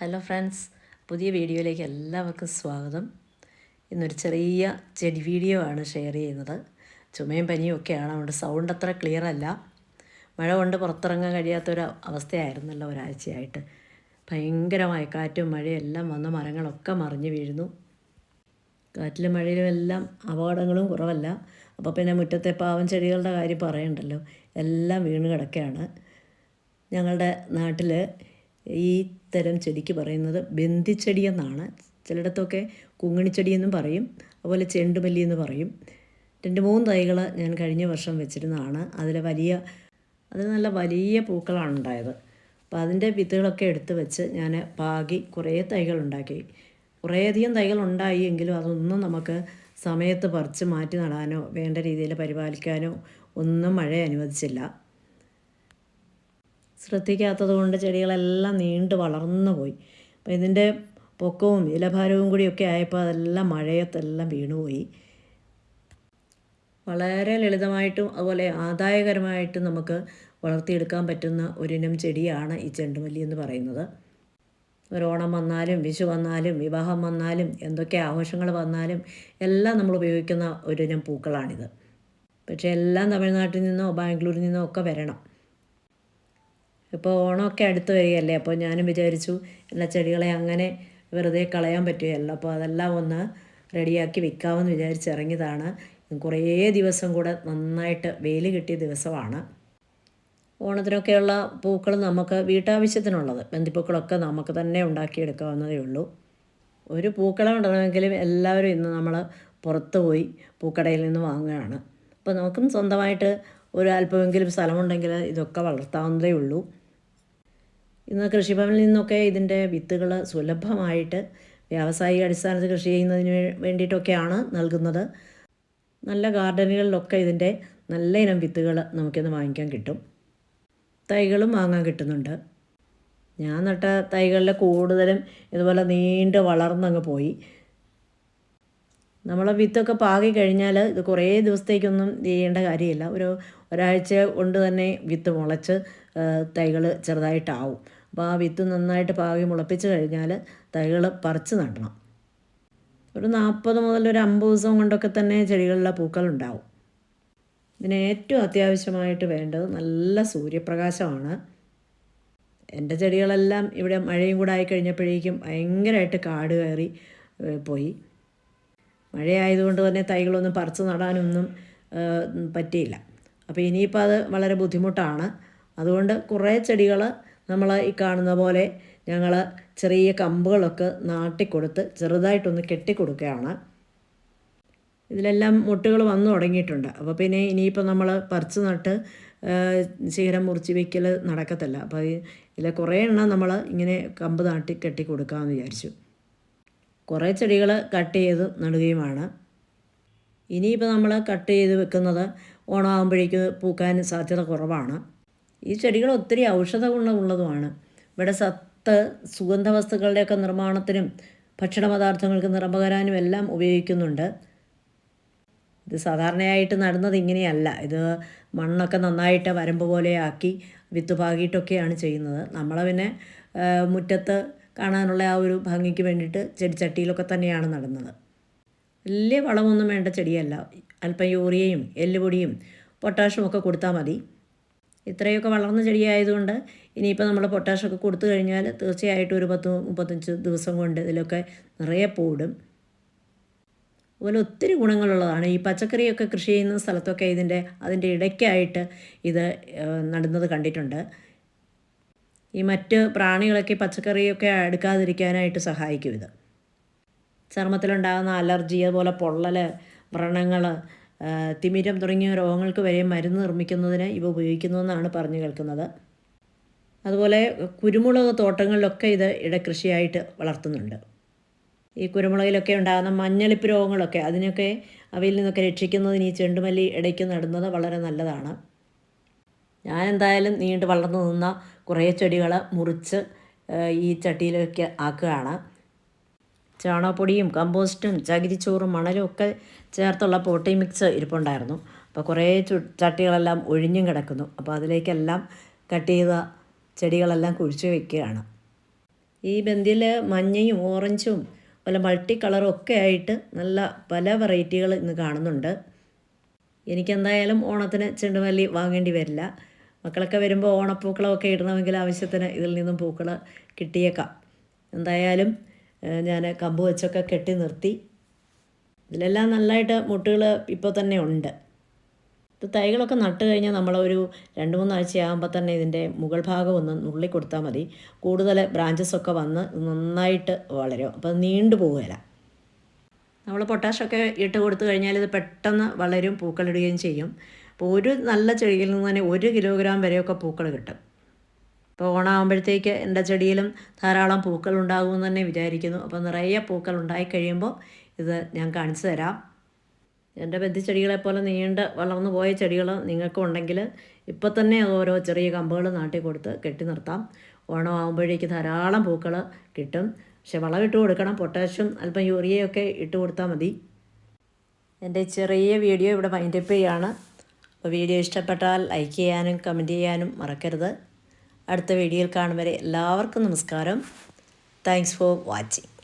Hello friends പുതിയ വീഡിയോയിലേക്ക് എല്ലാവർക്കും സ്വാഗതം. ഇന്നൊരു ചെറിയ ചെടി വീഡിയോ ആണ് ഷെയർ ചെയ്യുന്നത്. ചുമയും പനിയും ഒക്കെയാണ് അതുകൊണ്ട് സൗണ്ട് അത്ര ക്ലിയർ അല്ല. മഴ കൊണ്ട് പുറത്തിറങ്ങാൻ കഴിയാത്തൊരു അവസ്ഥയായിരുന്നല്ലോ ഒരാഴ്ചയായിട്ട്. ഭയങ്കരമായ കാറ്റും മഴയും എല്ലാം വന്ന് മരങ്ങളൊക്കെ മറിഞ്ഞു വീഴുന്നു. കാറ്റിലും മഴയിലും എല്ലാം അപകടങ്ങളും കുറവല്ല. അപ്പോൾ പിന്നെ മുറ്റത്തെ പാവം ചെടികളുടെ കാര്യം പറയണ്ടല്ലോ. എല്ലാം വീണ് കിടക്കുകയാണ് ഞങ്ങളുടെ നാട്ടിൽ ഈ തരം ചെടിക്ക് പറയുന്നത് ബന്ധിച്ചെടി എന്നാണ്. ചിലയിടത്തൊക്കെ കുങ്ങിണിച്ചെടി എന്നും പറയും അതുപോലെ ചെണ്ടുമല്ലി എന്ന് പറയും. രണ്ട് മൂന്ന് തൈകൾ ഞാൻ കഴിഞ്ഞ വർഷം വെച്ചിരുന്നതാണ്. അതിൽ വലിയ അതിൽ നല്ല വലിയ പൂക്കളാണ് ഉണ്ടായത്. അപ്പോൾ അതിന്റെ വിത്തുകളൊക്കെ എടുത്ത് വെച്ച് ഞാൻ പാകി കുറേ തൈകൾ ഉണ്ടാക്കി. കുറേയധികം തൈകൾ ഉണ്ടായി എങ്കിലും അതൊന്നും നമുക്ക് സമയത്ത് പറിച്ച് മാറ്റി നടാനോ വേണ്ട രീതിയിൽ പരിപാലിക്കാനോ ഒന്നും മഴ അനുവദിച്ചില്ല. ശ്രദ്ധിക്കാത്തത് കൊണ്ട് ചെടികളെല്ലാം നീണ്ട് വളർന്നു പോയി. അപ്പോൾ ഇതിന്റെ പൊക്കവും ഇലഭാരവും കൂടിയൊക്കെ ആയപ്പോൾ അതെല്ലാം മഴയത്തെല്ലാം വീണുപോയി വളരെ ലളിതമായിട്ടും അതുപോലെ ആദായകരമായിട്ടും നമുക്ക് വളർത്തിയെടുക്കാൻ പറ്റുന്ന ഒരിനം ചെടിയാണ് ഈ ചെണ്ടുമല്ലി എന്ന് പറയുന്നത്. ഓണം വന്നാലും വിഷു വന്നാലും വിവാഹം വന്നാലും എന്തൊക്കെ ആഘോഷങ്ങൾ വന്നാലും എല്ലാം നമ്മൾ ഉപയോഗിക്കുന്ന ഒരിനം പൂക്കളാണിത്. പക്ഷേ എല്ലാം തമിഴ്നാട്ടിൽ നിന്നോ ബാംഗ്ലൂരിൽ നിന്നോ ഒക്കെ വരണം. ഇപ്പോൾ ഓണമൊക്കെ അടുത്ത് വരികയല്ലേ? അപ്പോൾ ഞാനും വിചാരിച്ചു എല്ലാ ചെടികളെ അങ്ങനെ വെറുതെ കളയാൻ പറ്റുകയല്ലോ. അപ്പോൾ അതെല്ലാം ഒന്ന് റെഡിയാക്കി വിൽക്കാമെന്ന് വിചാരിച്ച് ഇറങ്ങിയതാണ് കുറേ ദിവസം കൂടെ നന്നായിട്ട് വെയിൽ കിട്ടിയ ദിവസമാണ്. ഓണത്തിനൊക്കെയുള്ള പൂക്കൾ നമുക്ക് വീട്ടാവശ്യത്തിനുള്ളത്. ബന്ധിപ്പൂക്കളൊക്കെ നമുക്ക് തന്നെ ഉണ്ടാക്കിയെടുക്കാവുന്നതേ ഉള്ളൂ. ഒരു പൂക്കളം ഉണ്ടെങ്കിലും എല്ലാവരും ഇന്ന് നമ്മൾ പുറത്ത് പോയി പൂക്കടയിൽ നിന്ന് വാങ്ങുകയാണ്. അപ്പോൾ നമുക്കും സ്വന്തമായിട്ട് ഒരു അല്പമെങ്കിലും സ്ഥലമുണ്ടെങ്കിൽ ഇതൊക്കെ വളർത്താവുന്നതേ ഉള്ളൂ. ഇന്ന് കൃഷിഭവനിൽ നിന്നൊക്കെ ഇതിന്റെ വിത്തുകൾ സുലഭമായിട്ട് വ്യാവസായിക അടിസ്ഥാനത്തിൽ കൃഷി ചെയ്യുന്നതിന് വേണ്ടിയിട്ടൊക്കെയാണ് നൽകുന്നത്. നല്ല ഗാർഡനുകളിലൊക്കെ ഇതിന്റെ നല്ല ഇനം വിത്തുകൾ നമുക്കിന്ന് വാങ്ങിക്കാൻ കിട്ടും. തൈകളും വാങ്ങാൻ കിട്ടുന്നുണ്ട്. ഞാൻ നട്ട തൈകളിൽ കൂടുതലും ഇതുപോലെ നീണ്ട് വളർന്നങ്ങ് പോയി. നമ്മൾ വിത്തൊക്കെ പാകി കഴിഞ്ഞാൽ ഇത് കുറേ ദിവസത്തേക്കൊന്നും ചെയ്യേണ്ട കാര്യമില്ല. ഒരു ഒരാഴ്ച കൊണ്ട് തന്നെ വിത്ത് മുളച്ച് തൈകൾ ചെറുതായിട്ടാവും. അപ്പോൾ ആ വിത്ത് നന്നായിട്ട് പാകി മുളപ്പിച്ച് കഴിഞ്ഞാൽ തൈകൾ പറിച്ച് നടണം. ഒരു നാൽപ്പത് മുതൽ ഒരു അമ്പത് ദിവസം കൊണ്ടൊക്കെ തന്നെ ചെടികളിലെ പൂക്കളുണ്ടാവും ഇതിന് ഏറ്റവും അത്യാവശ്യമായിട്ട് വേണ്ടത് നല്ല സൂര്യപ്രകാശമാണ്. എന്റെ ചെടികളെല്ലാം ഇവിടെ മഴയും കൂടെ ആയി കഴിഞ്ഞപ്പോഴേക്കും ഭയങ്കരമായിട്ട് കാട് കയറി പോയി. മഴയായതുകൊണ്ട് തന്നെ തൈകളൊന്നും പറിച്ച് നടാനൊന്നും പറ്റിയില്ല. അപ്പോൾ ഇനിയിപ്പോൾ അത് വളരെ ബുദ്ധിമുട്ടാണ്. അതുകൊണ്ട് കുറേ ചെടികൾ നമ്മൾ ഈ കാണുന്ന പോലെ ഞങ്ങൾ ചെറിയ കമ്പുകളൊക്കെ നാട്ടിക്കൊടുത്ത് ചെറുതായിട്ടൊന്ന് കെട്ടിക്കൊടുക്കുകയാണ്. ഇതിലെല്ലാം മുട്ടുകൾ വന്നു തുടങ്ങിയിട്ടുണ്ട്. അപ്പോൾ പിന്നെ ഇനിയിപ്പോൾ നമ്മൾ പറിച്ച് നട്ട് ശീരം മുറിച്ച് വയ്ക്കൽ നടക്കത്തില്ല. അപ്പോൾ ഇതിൽ കുറേ എണ്ണം നമ്മൾ ഇങ്ങനെ കമ്പ് നാട്ടി കെട്ടി കൊടുക്കാമെന്ന് വിചാരിച്ചു. കുറേ ചെടികൾ കട്ട് ചെയ്ത് നടുകയുമാണ്. ഇനിയിപ്പോൾ നമ്മൾ കട്ട് ചെയ്ത് വെക്കുന്നത് ഓണമാകുമ്പോഴേക്ക് പൂക്കാൻ സാധ്യത കുറവാണ്. ഈ ചെടികൾ ഒത്തിരി ഔഷധ ഗുണമുള്ളതുമാണ് ഇവിടെ സത്ത് സുഗന്ധ വസ്തുക്കളുടെയൊക്കെ നിർമ്മാണത്തിനും ഭക്ഷണ പദാർത്ഥങ്ങൾക്ക് നിറംപകരാനും എല്ലാം ഉപയോഗിക്കുന്നുണ്ട്. ഇത് സാധാരണയായിട്ട് നടുന്നത് ഇങ്ങനെയല്ല. ഇത് മണ്ണൊക്കെ നന്നായിട്ട് വരമ്പ് പോലെ ആക്കി വിത്ത് പാകിയിട്ടൊക്കെയാണ് ചെയ്യുന്നത്. നമ്മളെ പിന്നെ മുറ്റത്ത് കാണാനുള്ള ആ ഒരു ഭംഗിക്ക് വേണ്ടിയിട്ട് ചെടിച്ചട്ടിയിലൊക്കെ തന്നെയാണ് നടുന്നത്. വലിയ വളമൊന്നും വേണ്ട ചെടിയല്ല. അല്പം യൂറിയയും എല്ലുപൊടിയും പൊട്ടാഷും ഒക്കെ കൊടുത്താൽ മതി. ഇത്രയൊക്കെ വളർന്ന ചെടിയായതുകൊണ്ട് ഇനിയിപ്പോൾ നമ്മൾ പൊട്ടാഷൊക്കെ കൊടുത്തു കഴിഞ്ഞാൽ തീർച്ചയായിട്ടും ഒരു പത്ത് മുപ്പത്തഞ്ച് ദിവസം കൊണ്ട് ഇതിലൊക്കെ നിറയെ പൂടും അതുപോലെ ഒത്തിരി ഗുണങ്ങളുള്ളതാണ്. ഈ പച്ചക്കറിയൊക്കെ കൃഷി ചെയ്യുന്ന സ്ഥലത്തൊക്കെ ഇതിന്റെ അതിന്റെ ഇടയ്ക്കായിട്ട് ഇത് നടുന്നത് കണ്ടിട്ടുണ്ട്. ഈ മറ്റ് പ്രാണികളൊക്കെ പച്ചക്കറിയൊക്കെ എടുക്കാതിരിക്കാനായിട്ട് സഹായിക്കും ഇത്. ചർമ്മത്തിലുണ്ടാകുന്ന അലർജി അതുപോലെ പൊള്ളൽ വ്രണങ്ങൾ തിമിരം തുടങ്ങിയ രോഗങ്ങൾക്ക് വരെ മരുന്ന് നിർമ്മിക്കുന്നതിന് ഇവ ഉപയോഗിക്കുന്നതെന്നാണ് പറഞ്ഞു കേൾക്കുന്നത്. അതുപോലെ കുരുമുളക് തോട്ടങ്ങളിലൊക്കെ ഇത് ഇടകൃഷിയായിട്ട് വളർത്തുന്നുണ്ട്. ഈ കുരുമുളകിലൊക്കെ ഉണ്ടാകുന്ന മഞ്ഞളിപ്പ് രോഗങ്ങളൊക്കെ അതിനൊക്കെ അവയിൽ നിന്നൊക്കെ രക്ഷിക്കുന്നതിന് ഈ ചെണ്ടുമല്ലി ഇടയ്ക്ക് നടുന്നത് വളരെ നല്ലതാണ്. ഞാൻ എന്തായാലും നീണ്ട് വളർന്നു നിന്ന കുറേ ചെടികൾ മുറിച്ച് ഈ ചട്ടിയിലൊക്കെ ആക്കുകയാണ്. ചാണകപ്പൊടിയും കമ്പോസ്റ്റും ചകിരിച്ചോറും മണലും ഒക്കെ ചേർത്തുള്ള പോട്ടി മിക്സ് ഇരിപ്പുണ്ടായിരുന്നു. അപ്പോൾ കുറേ ചു ചട്ടികളെല്ലാം ഒഴിഞ്ഞും കിടക്കുന്നു. അപ്പോൾ അതിലേക്കെല്ലാം കട്ട് ചെയ്ത ചെടികളെല്ലാം കുഴിച്ചു വയ്ക്കുകയാണ് ഈ ബന്ദിയിൽ മഞ്ഞയും ഓറഞ്ചും പല മൾട്ടി കളറും ഒക്കെ ആയിട്ട് നല്ല പല വെറൈറ്റികൾ ഇന്ന് കാണുന്നുണ്ട്. എനിക്കെന്തായാലും ഓണത്തിന് ചെണ്ടുമല്ലി വാങ്ങേണ്ടി വരില്ല. മക്കളൊക്കെ വരുമ്പോൾ ഓണപ്പൂക്കളൊക്കെ ഇടണമെങ്കിൽ ആവശ്യത്തിന് ഇതിൽ നിന്നും പൂക്കൾ കിട്ടിയേക്കാം. എന്തായാലും ഞാൻ കമ്പ് വെച്ചൊക്കെ കെട്ടി നിർത്തി. ഇതിലെല്ലാം നല്ലതായിട്ട് മുട്ടുകൾ ഇപ്പോൾ തന്നെ ഉണ്ട്. ഇത് തൈകളൊക്കെ നട്ട് കഴിഞ്ഞാൽ നമ്മളൊരു രണ്ട് മൂന്നാഴ്ച ആകുമ്പോൾ തന്നെ ഇതിന്റെ മുകൾ ഭാഗം ഒന്ന് നുള്ളി കൊടുത്താൽ മതി. കൂടുതൽ ബ്രാഞ്ചസൊക്കെ വന്ന് നന്നായിട്ട് വളരും. അപ്പോൾ നീണ്ടു പോവുകയില്ല നമ്മൾ പൊട്ടാഷൊക്കെ ഇട്ട് കൊടുത്തു കഴിഞ്ഞാൽ ഇത് പെട്ടെന്ന് വളരും പൂക്കളിടുകയും ചെയ്യും. അപ്പോൾ ഒരു നല്ല ചെടിയിൽ നിന്ന് തന്നെ ഒരു കിലോഗ്രാം വരെയൊക്കെ പൂക്കൾ കിട്ടും. ഇപ്പോൾ ഓണാകുമ്പോഴത്തേക്ക് എന്റെ ചെടിയിലും ധാരാളം പൂക്കൾ ഉണ്ടാകുമെന്ന് തന്നെ വിചാരിക്കുന്നു. അപ്പോൾ നിറയെ പൂക്കൾ ഉണ്ടായി കഴിയുമ്പോൾ ഇത് ഞാൻ കാണിച്ചു തരാം. എന്റെ ബന്ധിച്ചെടികളെപ്പോലെ നീണ്ട് വളർന്നു പോയ ചെടികൾ നിങ്ങൾക്കും ഉണ്ടെങ്കിൽ ഇപ്പോൾ തന്നെ ഓരോ ചെറിയ കമ്പുകൾ നാട്ടി കൊടുത്ത് കെട്ടി നിർത്താം. ഓണം ആകുമ്പോഴേക്ക് ധാരാളം പൂക്കൾ കിട്ടും. പക്ഷെ വളം ഇട്ട് കൊടുക്കണം. പൊട്ടാഷ്യം അല്പം യൂറിയയൊക്കെ ഇട്ട് കൊടുത്താൽ മതി. എന്റെ ചെറിയ വീഡിയോ ഇവിടെ വൈൻഡപ്പ് ചെയ്യാണ്. അപ്പോൾ വീഡിയോ ഇഷ്ടപ്പെട്ടാൽ ലൈക്ക് ചെയ്യാനും കമന്റ് ചെയ്യാനും മറക്കരുത്. അടുത്ത വീഡിയോയിൽ കാണും വരെ എല്ലാവർക്കും നമസ്കാരം. Thanks for watching